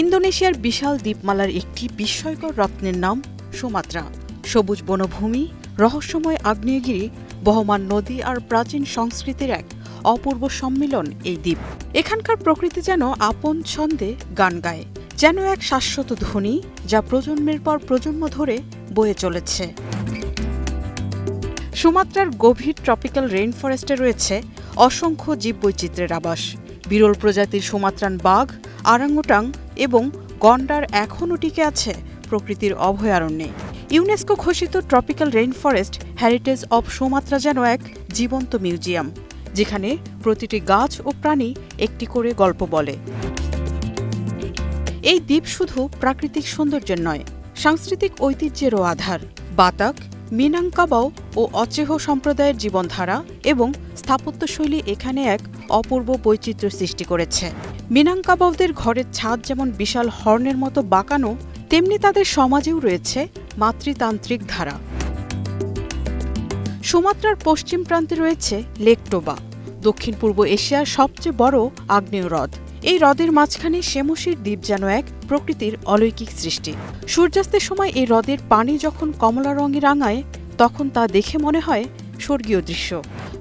ইন্দোনেশিয়ার বিশাল দ্বীপমালার একটি বিস্ময়কর রত্নের নাম সুমাত্রা। সবুজ বনভূমি, রহস্যময় আগ্নেয়গিরি, বহমান নদী আর প্রাচীন সংস্কৃতির এক অপূর্ব সম্মিলন এই দ্বীপ। এখানকার প্রকৃতি যেন আপন ছন্দে গান গায়, যেন এক শাশ্বত ধ্বনি যা প্রজন্মের পর প্রজন্ম ধরে বয়ে চলেছে। সুমাত্রার গভীর ট্রপিক্যাল রেইন ফরেস্টে রয়েছে অসংখ্য জীববৈচিত্র্যের আবাস। বিরল প্রজাতির সুমাত্রান বাঘ আরাঙ্গুটাং এবং গন্ডার এখনও টিকে আছে প্রকৃতির অভয়ারণ্যে। ইউনেস্কো ঘোষিত tropical rain forest heritage of Sumatra যেন এক জীবন্ত মিউজিয়াম, যেখানে প্রতিটি গাছ ও প্রাণী একটি করে গল্প বলে। এই দ্বীপ শুধু প্রাকৃতিক সৌন্দর্যের নয়, সাংস্কৃতিক ঐতিহ্যেরও আধার। বাতাক মিনাংকাবাও ও অচেহ সম্প্রদায়ের জীবনধারা এবং স্থাপত্যশৈলী এখানে এক অপূর্ব বৈচিত্র্য সৃষ্টি করেছে। মিনাংকাবাওদের ঘরের ছাদ যেমন বিশাল হর্নের মতো বাঁকানো, তেমনি তাদের সমাজেও রয়েছে মাতৃতান্ত্রিক ধারা। সুমাত্রার পশ্চিম প্রান্তে রয়েছে লেকটোবা। দক্ষিণ পূর্ব এশিয়ার সবচেয়ে বড় আগ্নেয় হ্রদ এই হ্রদের মাঝখানে সেমসির দ্বীপ যেন এক প্রকৃতির অলৌকিক সৃষ্টি। সূর্যাস্তের সময় এই হ্রদের পানি যখন কমলা রঙে রাঙায়, তখন তা দেখে মনে হয় স্বর্গীয় দৃশ্য।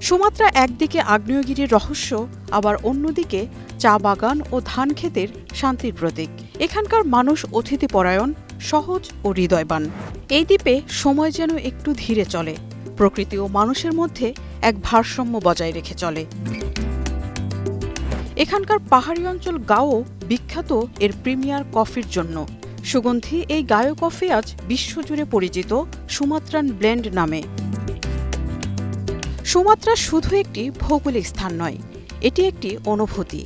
সুমাত্রা একদিকে আগ্নেয়গিরির রহস্য, আবার অন্যদিকে চা বাগান ও ধান ক্ষেতের শান্তির প্রতীক। এখানকার মানুষ অতিথিপরায়ণ, সহজ ও হৃদয়বান। এই দ্বীপে সময় যেন একটু ধীরে চলে। প্রকৃতি ও মানুষের মধ্যে এক ভারসাম্য বজায় রেখে চলে। এখানকার পাহাড়ি অঞ্চল গাও বিখ্যাত এর প্রিমিয়ার কফির জন্য। সুগন্ধি এই গায়ো কফি আজ বিশ্বজুড়ে পরিচিত সুমাত্রান ব্লেন্ড নামে। সুমাত্রা শুধু একটি ভৌগোলিক স্থান নয়, এটি একটি অনুভূতি।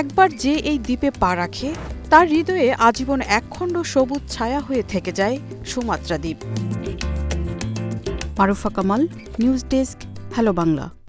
একবার যে এই দ্বীপে পা রাখে, তার হৃদয়ে আজীবন একখণ্ড সবুজ ছায়া হয়ে থেকে যায় সুমাত্রা দ্বীপ। Marufa Kamal, news desk, hello Bangla.